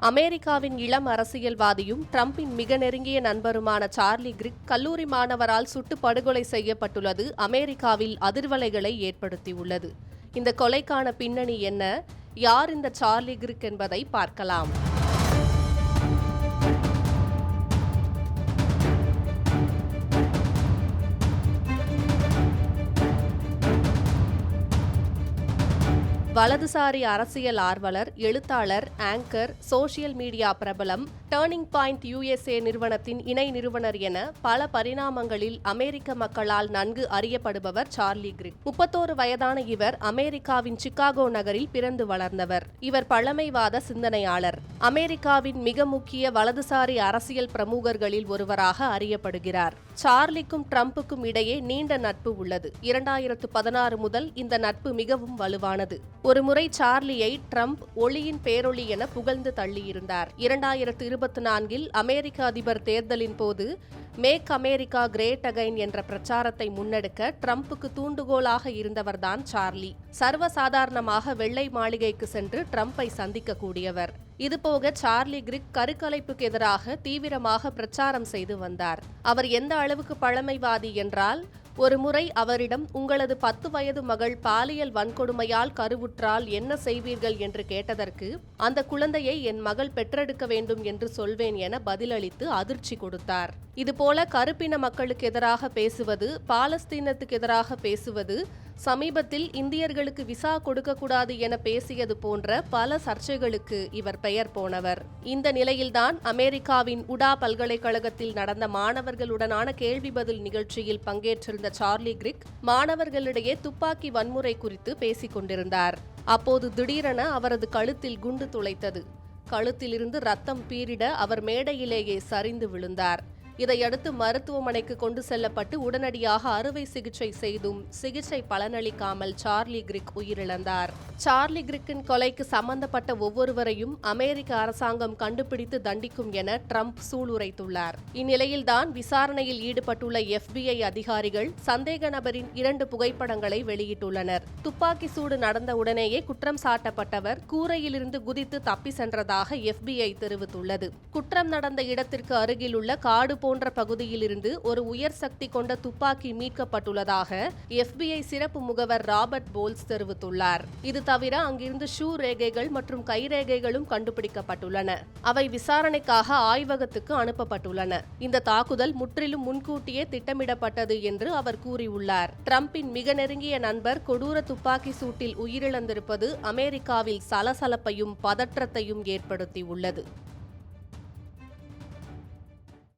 அமெரிக்காவின் இளம் அரசியல்வாதியும் ட்ரம்பின் மிக நெருங்கிய நண்பருமான சார்லி கிரிக் கல்லூரி மாணவரால் சுட்டு படுகொலை செய்யப்பட்டுள்ளது. அமெரிக்காவில் அதிர்வலைகளை ஏற்படுத்தியுள்ளது. இந்த கொலைக்கான பின்னணி என்ன? யார் இந்த சார்லி கிரிக் என்பதை பார்க்கலாம். வலதுசாரி அரசியல் ஆர்வலர் எழுத்தாளர் ஆங்கர் சோசியல் மீடியா பிரபலம் டேர்னிங் பாயிண்ட் யுஎஸ்ஏ நிறுவனத்தின் இணை நிறுவனர் என பல பரிணாமங்களில் அமெரிக்க மக்களால் நன்கு அறியப்படுபவர் சார்லி கிரிக். முப்பத்தோரு வயதான இவர் அமெரிக்காவின் சிகாகோ நகரில் பிறந்து வளர்ந்தவர். இவர் பழமைவாத சிந்தனையாளர். அமெரிக்காவின் மிக முக்கிய வலதுசாரி அரசியல் பிரமுகர்களில் ஒருவராக அறியப்படுகிறார். சார்லிக்கும் ட்ரம்புக்கும் இடையே நீண்ட நட்பு உள்ளது. இரண்டாயிரத்து பதினாறு முதல் இந்த நட்பு மிகவும் வலுவானது. ஒருமுறை சார்லியை ட்ரம்ப் ஒளியின் பேரொளி என புகழ்ந்து தள்ளியிருந்தார். இரண்டாயிரத்து இருபத்தி நான்கில் அமெரிக்க அதிபர் தேர்தலின் போது மேக் அமெரிக்கா கிரேட் அகைன் என்ற பிரச்சாரத்தை முன்னெடுக்க ட்ரம்ப்புக்கு தூண்டுகோலாக இருந்தவர்தான் சார்லி. சர்வசாதாரணமாக வெள்ளை மாளிகைக்கு சென்று ட்ரம்பை சந்திக்கக்கூடியவர். இதுபோக சார்லி கிரிக் கருக்கலைப்புக்கு எதிராக தீவிரமாக பிரச்சாரம் செய்து வந்தார். அவர் எந்த அளவுக்கு பழமைவாதி என்றால் ஒரு முறை அவரிடம் உங்களது பத்து வயது மகள் பாலியல் வன்கொடுமையால் கருவுற்றால் என்ன செய்வீர்கள்? என்று கேட்டதற்கு அந்த குழந்தையை என் மகள் பெற்றெடுக்க வேண்டும் என்று சொல்வேன் என பதிலளித்து அதிர்ச்சி கொடுத்தார். இதுபோல கருப்பின மக்களுக்கு எதிராக பேசுவது பாலஸ்தீனத்துக்கு எதிராக பேசுவது சமீபத்தில் இந்தியர்களுக்கு விசா கொடுக்கக்கூடாது என பேசியது போன்ற பல சர்ச்சைகளுக்கு இவர் பெயர் போனவர். இந்த நிலையில்தான் அமெரிக்காவின் உடா பல்கலைக்கழகத்தில் நடந்த மாணவர்களுடனான கேள்வி பதில் நிகழ்ச்சியில் பங்கேற்றிருந்த சார்லி கிரிக் மாணவர்களிடையே துப்பாக்கி வன்முறை குறித்து பேசிக் கொண்டிருந்தார். அப்போது திடீரென அவரது கழுத்தில் குண்டு துளைத்தது. கழுத்திலிருந்து ரத்தம் பீரிட அவர் மேடையிலேயே சரிந்து விழுந்தார். இதையடுத்து மருத்துவமனைக்கு கொண்டு செல்லப்பட்டு உடனடியாக அறுவை சிகிச்சை செய்தும் சிகிச்சை பலனளிக்காமல் சார்லி கிரிக் உயிரிழந்தார். சார்லி கிரிக்கின் கொலைக்கு சம்பந்தப்பட்ட ஒவ்வொருவரையும் அமெரிக்க அரசாங்கம் கண்டுபிடித்து தண்டிக்கும் என ட்ரம்ப் சூளுரைத்துள்ளார். இந்நிலையில்தான் விசாரணையில் ஈடுபட்டுள்ள எஃபிஐ அதிகாரிகள் சந்தேக நபரின் இரண்டு புகைப்படங்களை வெளியிட்டுள்ளனர். துப்பாக்கி சூடு நடந்த உடனேயே குற்றம் சாட்டப்பட்டவர் கூரையிலிருந்து குதித்து தப்பி சென்றதாக எஃபிஐ தெரிவித்துள்ளது. குற்றம் நடந்த இடத்திற்கு அருகிலுள்ள காடு போன்ற பகுதியிலிருந்து ஒரு உயர் சக்தி கொண்ட துப்பாக்கி மீட்கப்பட்டுள்ளதாக எஃபிஐ சிறப்பு முகவர் ராபர்ட் போல்ஸ் தெரிவித்துள்ளார். இது தவிர அங்கிருந்து ஷூ ரேகைகள் மற்றும் கைரேகைகளும் கண்டுபிடிக்கப்பட்டுள்ளன. அவை விசாரணைக்காக ஆய்வகத்துக்கு அனுப்பப்பட்டுள்ளன. இந்த தாக்குதல் முற்றிலும் முன்கூட்டியே திட்டமிடப்பட்டது என்று அவர் கூறியுள்ளார். டிரம்பின் மிக நெருங்கிய நண்பர் கொடூர துப்பாக்கி சூட்டில் உயிரிழந்திருப்பது அமெரிக்காவில் சலசலப்பையும் பதற்றத்தையும் ஏற்படுத்தியுள்ளது.